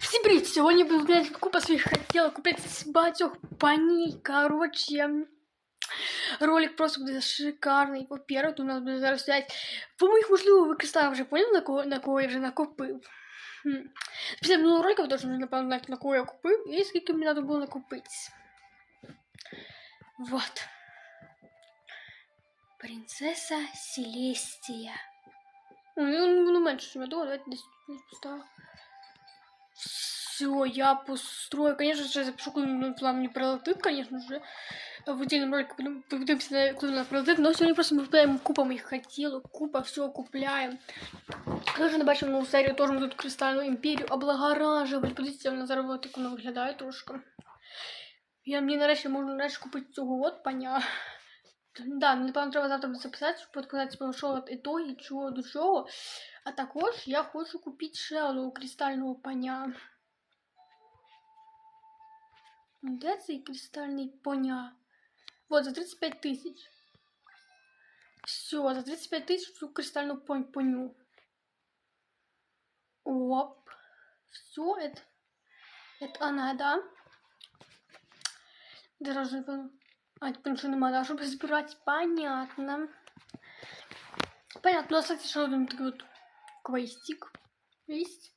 Всім привіт! Сьогодні буду блядь, купа своїх хотіла купити з багатьох паній. Короче, ролик просто буде шикарний. По-перше, тут у нас буде зараз стоять. По моїх можливо використав вже поняв, на кого, на кого я вже накопив. Хм. Після минулого ролика, тому що вже напевно знати, на кого я купив і скільки мені треба було накопити. Вот. Принцеса Селестия. Ну, ну, менше, ніж я думала, давайте десь тут поставимо. Все, я построю. Конечно же, запишу, куда план не пролетит, конечно же. В отдельном ролике потом куда он пролетит. Но сегодня просто мы купляем купа моих хотелок, купа, все купляем. Також не бачимо нову серію, теж тут Кристальну імперію облагоражували. Подивіться, вона зараз от як вона виглядає трошки. Я мені нарешті можна нарешті купити цього от паня. Да, напевно треба завтра записати, щоб показати, типу, що от ітоги, чого до чого. А також я хочу купити ще кристального паня. Де цей кристальний поня? Вот, за 35 тисяч. Все, за 35 тисяч цю кристальну поню. Оп. Все, это, это она, да? Даже, а, теперь ничего не надо, чтобы собирать, понятно. Понятно, у нас, кстати, еще один такой вот квестик есть.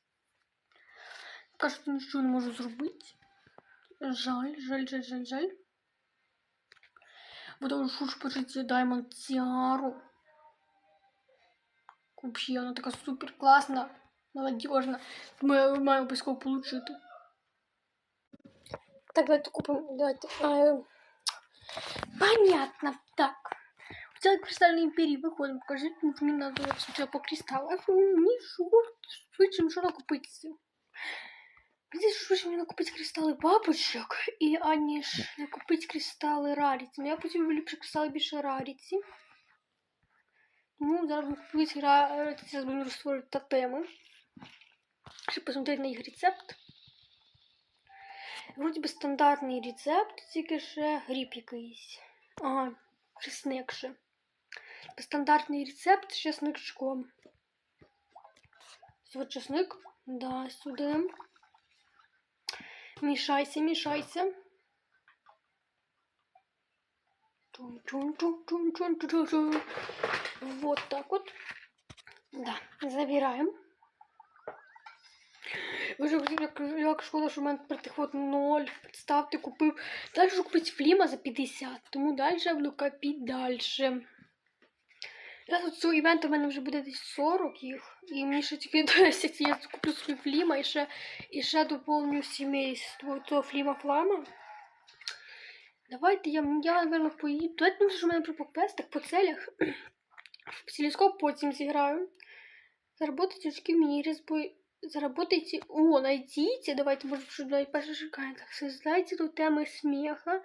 Пока что ничего не можу зробити. Жаль, жаль, жаль, жаль, жаль. Потому что уж покажите Даймонд Тиару. Вообще, она такая супер классно, молодежно. Мою мою поисковку лучше это. Так, давайте купим. Давайте. А, э, понятно. Так. У тебя кристальной империи выходим. Покажи, мне надо сначала по кристаллам. Ничего. Зачем что купить? Мені швидше мені накопити кристали бабочок, і аніж накопити кристали раріті. Я потім ліпше кристали більше раріті. Ну, зараз будемо купити раріті, зараз будемо розтворити тотеми. Щоб посмотрети на їх рецепт. Вроді би стандартний рецепт, тільки ще гріб якийсь. Ага, чесник ще. Стандартний рецепт з чесничком. Ось чесник. Да, сюди. Мішайся, мішайся. Вот так вот. Да, забираем. Ж як, шкода, що в мене тепер тих от ноль. Представте, купив. Далі ж купити фліма за 50, тому далі я буду копити далі. Зараз цього івенту в мене вже буде десь 40 їх. І мені ще тільки 10 я куплю собі фліма і ще, і ще доповню сімейство цього фліма флама. Давайте я, я напевно, поїду. Давайте що в мене про поквестах по целях. В телескоп потім зіграю. Заработайте очки в мини-резбой. Заработайте... О, найдите. Давайте, может, что давайте пошикаем. Так, создайте тут темы смеха.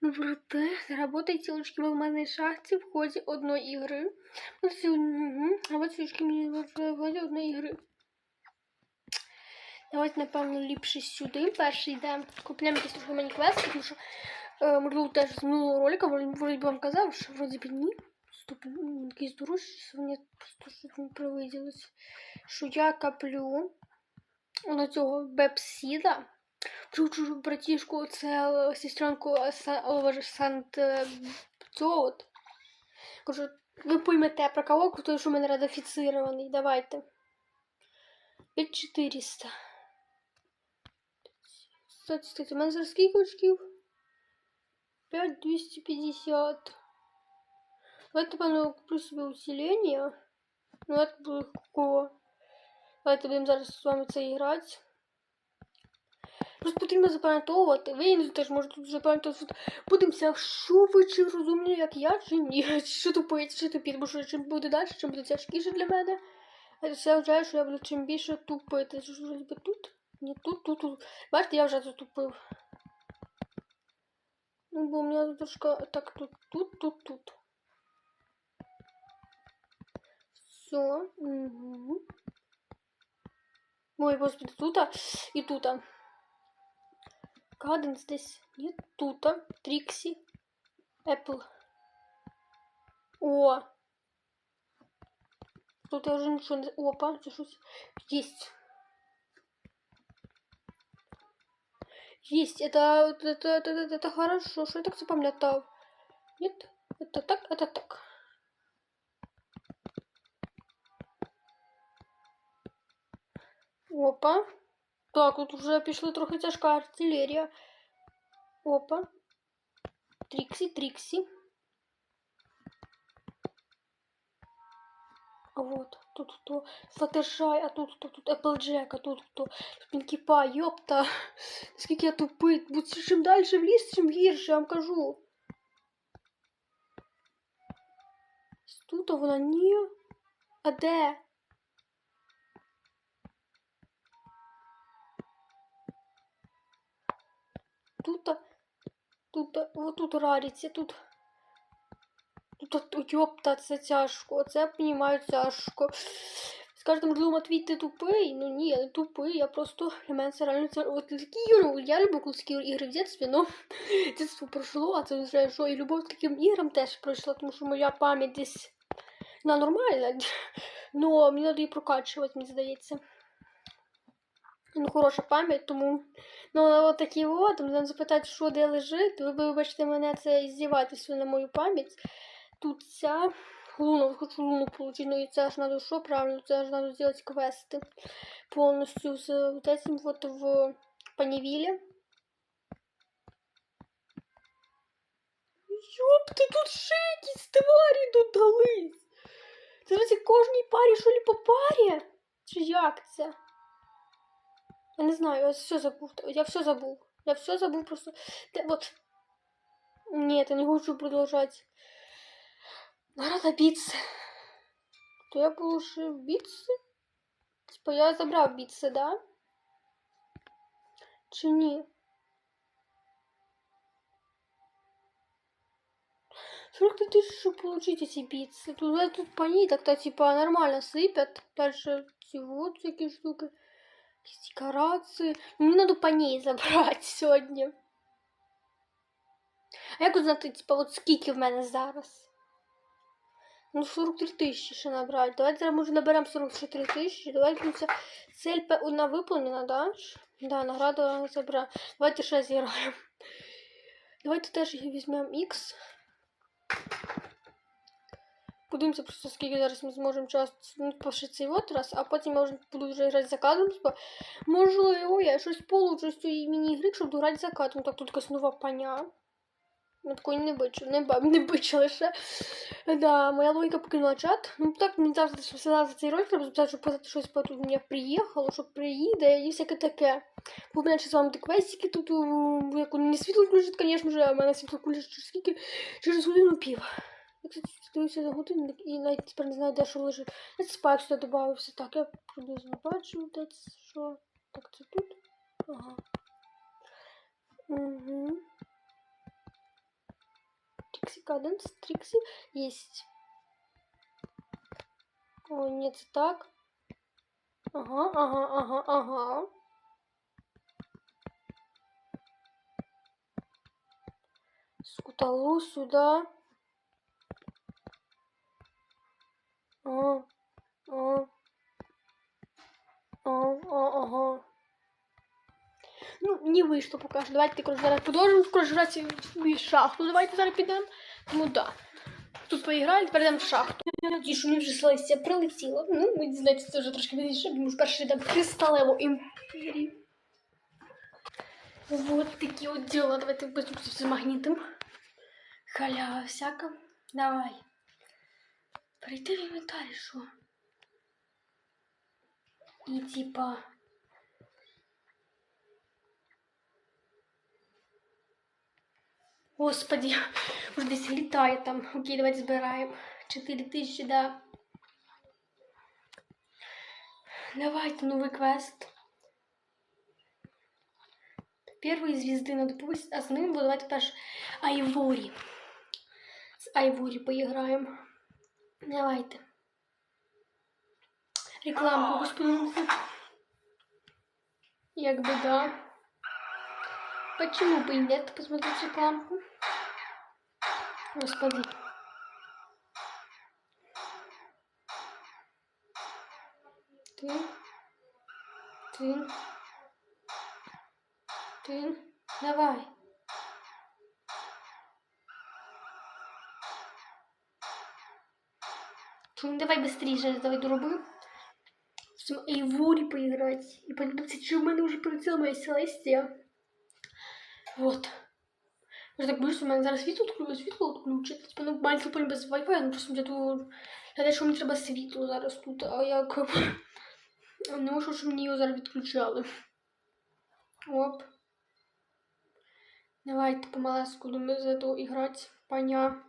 Ну, вроде, заработайте очки в алмазной шахте в ходе одной игры. Вот, угу. А вот очки мне в ходе одной игры. Давайте, напевно, ліпше сюди. Перший йде. Купляємо якийсь мені квест, тому що, е, можливо, теж з минулого ролика, вроді би вам казав, що вроді б ні. Стоп, якийсь дорожчий, мені просто щось не привиділось. Що я коплю на цього бепсіда. Чужу братішку, це сестренку Сант цього. Кажу, ви поймете про кого, що в мене ратифіцирований. Давайте. 5400. Кстати, кстати, у мене зараз скільки очків? 5250. Давайте, певно, куплю собі усилення. Ну, это буде какого. Давайте будемо зараз з вами це грати. Просто потрібно запам'ятовувати. Ви теж можете запам'ятовувати. Будемося, що ви чи розумні, як я, чи ні. Що тупить, чи тупіть, бо що чим буде далі, чим буде тяжкіше для мене. Це означає, що я буду чим більше тупити. Що ж тут? Ні, тут, тут, тут. Бачите, я вже затупив. Ну, бо у мене трошки так тут, тут, тут, тут. Все. Угу. Ой, господи, тут и тут. Каденс здесь нет. Тут. Трикси. Apple. О! Тут я уже ничего не... Опа, что Есть. Есть, это, это, это, это, это хорошо, что я так запам'ятав. Нет? Это так, это так. Опа. Так, тут вже пішла трохи тяжка артилерія. Опа. Тріксі, Тріксі. Вот, тут хто Флаттершай, а тут хто, тут Applejack, а тут хто Пінкіпа, йопта. Скільки я тупий. Будь чим далі в ліс, чим гірше, я вам кажу. Тут вона ні. А де? Тут, тут, вот тут раріться, тут. Тут, йопта, це тяжко. Це понімаю тяжко. Скажете, можливо, Матвій, ти тупий? Ну ні, я не тупий, я просто для мене це реально це. От ігри, я люблю клаські ігри в дитинстві, но дитинство пройшло, а це знаю, що і любов к таким іграм теж пройшла, тому що моя пам'ять десь вона нормальна, но мені треба її прокачувати, мені здається. Ну, хороша пам'ять, тому ну, от такі от, там запитати, що де лежить, ви вибачте мене це іздіватися на мою пам'ять. Тут ця луна, вот хочу луну получить, но и це ж надо что правильно, це ж надо сделать квесты полностью с вот этим вот в Паневиле. Ёпта, тут ще якісь тварі додались. Це ж кожній парі, що ли по парі? Чи як це? Я не знаю, я все забув. Я все забув. Я все забув просто. Те, вот. Нет, я не хочу продолжать. Надо биться. То я получил биться? Типа я забрав биться, да? Чи ні? 40 тысяч, чтобы получить эти битсы. Тут, тут по ней так-то типа нормально сыпят. Дальше эти вот всякие штуки. Декорации. Мне надо по ней забрать сегодня. А як узнати, типа, от скільки в мене зараз? Ну, 43 тисячі ще набрати. Давайте зараз, може, наберемо 43 тисячі. Давайте ця цель одна виповнена, да? Да, награда забрала. Давайте ще зіграємо. Давайте теж візьмемо X. Подивимося просто, скільки зараз ми зможемо час ну, цей от раз, а потім я вже буду вже грати за кадром. Типа, можливо, я щось получу з цієї міні-ігри, щоб грати за кадром. Так, тут якась нова паня. Я такої не бачу, не баб, не бачу лише. Да, моя логіка покинула чат. Ну так мені завжди що за цей ролик треба запитати, щоб показати щось по тут мені приїхало, що приїде і всяке таке. Бо мене ще з вами квестики тут, як не світло включить, звісно ж, а в мене світло включить через скільки, через годину пів. Я, кстати, дивився за годинник і навіть тепер не знаю, де що лежить. Я спайк сюди додався. Так, я приблизно бачу, де це що. Так, це тут. Ага. Угу. Трикси Каденс, Трикси есть. О, нет, так. Ага, ага, ага, ага. Скуталу сюда. Ага. Ну, не вышло пока что. Давайте короче, зараз продовжимо короче, в шахту. Давайте зараз підемо. Тому да. Тут поіграли, тепер йдемо в шахту. Що мені вже селестія прилетіло. Ну, ви дізнаєтеся, це вже трошки пізніше, тому що перший йдемо в кристалеву імперію. Вот такі от діла. Давайте быстро з магнітом. Халява всяка. Давай. Перейти в інвентарі, що? І типа... Господи, уже десь літає там. Окей, давайте збираємо. 4 тисячі, да. Давайте новый квест. Первые звезды надо повысить, а с ним давайте теж Айворі. З Айворі поіграємо. Давайте. Рекламку, господи. Як би да. Почему бы и нет посмотреть рекламку? Господи. Ты. Ты. Ты. Давай. Ну, давай быстрее, давай дороби. І в волі поіграти. І подивитися, чи в мене вже прилетіла моя Селестія. Вот. Я так боюсь, що в мене зараз світло відключить, світло відключить. Типа, ну, маленький полі без Wi-Fi, ну просто для того, я те, що мені треба світло зараз тут, а як не можу, щоб мені його зараз відключали. Оп. Давайте помалеску будемо за этого играть. Поня.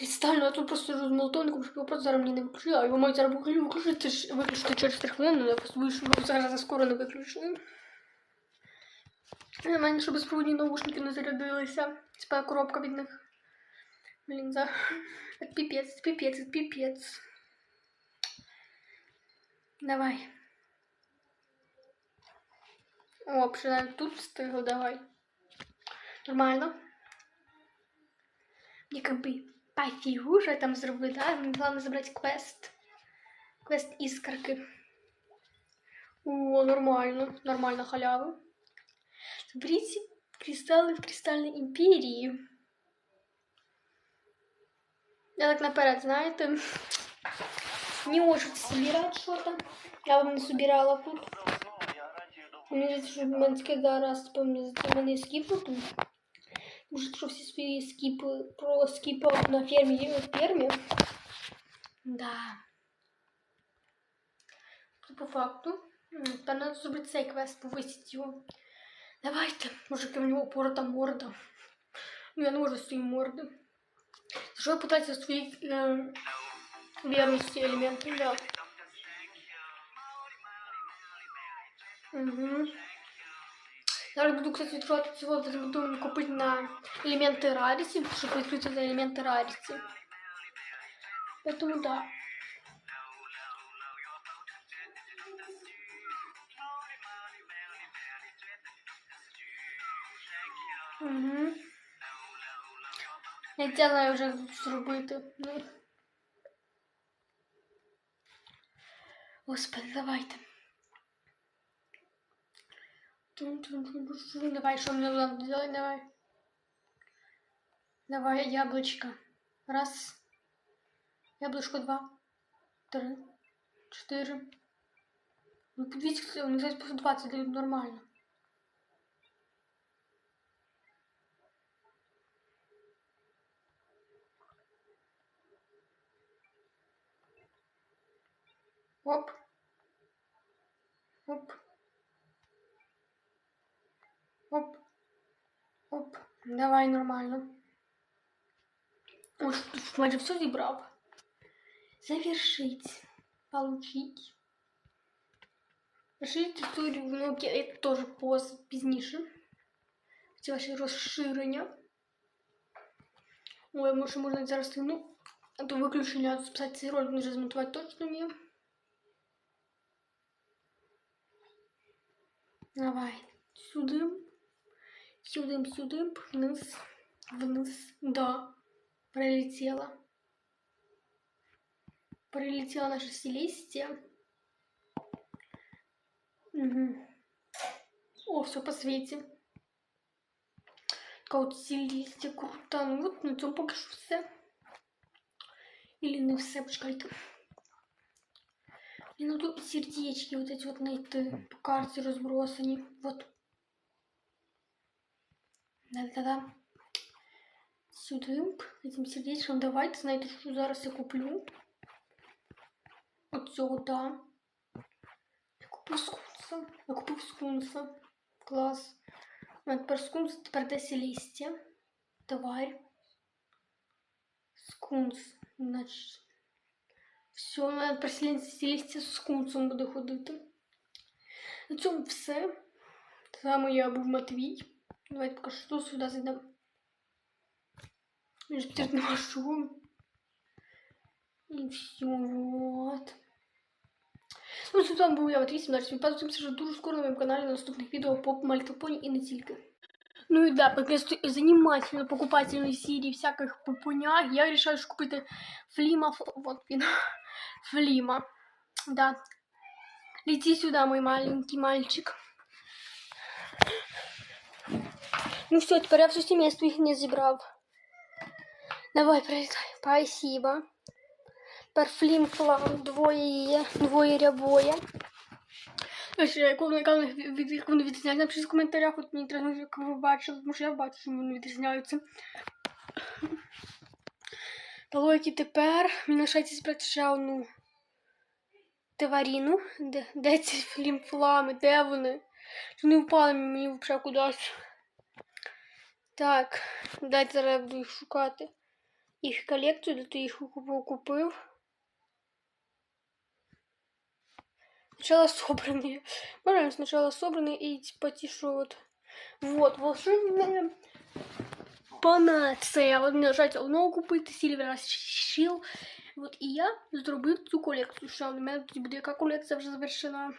Кристально, а тут просто з молотовником, щоб його просто зараз мені не виключили, а його мають зараз виключити, виключити, через 3 хвилини, я просто що його зараз заскоро не виключили. У мене ще безпроводні наушники не зарядилися. Типа коробка від них. Блін, за... Піпець, піпець, піпець. Давай. О, принаймні тут встигли, давай. Нормально. Мне как я там зроблю, да? Мне главное забрать квест. Квест искорки. О, нормально. Нормально халява. Смотрите, кристаллы в кристальной империи. Я так наперед, знаєте, не можу собирати що-то. Я вам не собирала тут. Мені мене таке зараз, типу, мені здається, Може, що всі свої скіпи про скіпав на фермі є на фермі. Да. То по факту. м, Та треба зробити цей квест, повисити його. Давайте, може, яка в нього порота морда. Ну, я не можу з цієї морди. Що я питаюся свої е, вірності елементи, да. Угу. Зараз буду, кстати, відкривати цього, буду купити на елементи рарісі, щоб відкрити за елементи рарісі. Поэтому да. Угу. Я це знаю вже зробити. Ну. Господи, давайте. Давай, что мне надо делать, давай. Давай, яблочко. Раз. Яблочко два. Три. Четыре. Ну, подивіться, вони десь по 20 дають нормально. Оп. Оп. Оп. Давай нормально. Ой, тут майже все зібрав. Завершить. Получить. Розширити історію, ну окей, це теж поз пізніше. Ці ваші розширення. Ой, може можна зараз ну, а то виключення списати цей ролик, вже змонтувати точно ні. Давай. Сюди. Сюди, вниз, вниз. Да. Прилетела. Прилетела наша Селестия. Угу. О, все по свете. Така от Селестия крута. Ну от на цьому поки все. Или не все. І ну тут сердечки вот эти вот знайти по карті розбросані. Вот. Да-да-да. Сюди этим сердечком давайте, знаєте, що зараз я куплю. Оцього, да. Я купив скунса. Я купив скунса. Клас. А тепер скунс, тепер де селістя. Тварь. Скунс. Значить. Все, на переселенці селістя з скунсом буде ходити. На цьому все. Вами я був Матвій. Давайте поки що сюди зайдемо. Я же теперь ношу. И все, вот. Ну, з вами був я, от 18. Підписуйтесь вже дуже скоро на моєму каналі на наступних відео по Мальтопоні і не тільки. Ну и да, после этой занимательной покупательной серии всяких попунях, я решаю что купить Флима, ф- вот він, Флима, да. Лети сюда, мой маленький мальчик. Ну все, тепер я все сімейство їх не зібрав. Давай, прилітай. Спасибо. Тепер флім флам, двоє є, двоє рябоє. Від- як вони відрізняються, напишіть в коментарях, от мені треба, як ви бачили, тому що я бачу, що вони відрізняються. Талойки тепер мені лишається зібрати ще одну тварину. Де, де ці флімфлами? Де вони? Вони впали мені взагалі кудись? Так, дайте зараз буду їх шукати. Їх колекцію, де ти їх купив. Сначала собранные. Правильно, сначала собранные и ті, що вот. Вот, волшебная панацея. Вот мені лишається одного купити, Сільвера Шіл. От і я зробив цю колекцію. Ще у мене буде яка колекція вже завершена.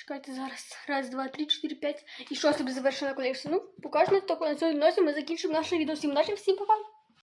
Чекайте зараз. Раз, два, три, чотири, п'ять. І що собі завершена колекція. Ну, покажемо на цьому носі Ми закінчимо наше відео. Всім удачі, всім па-па!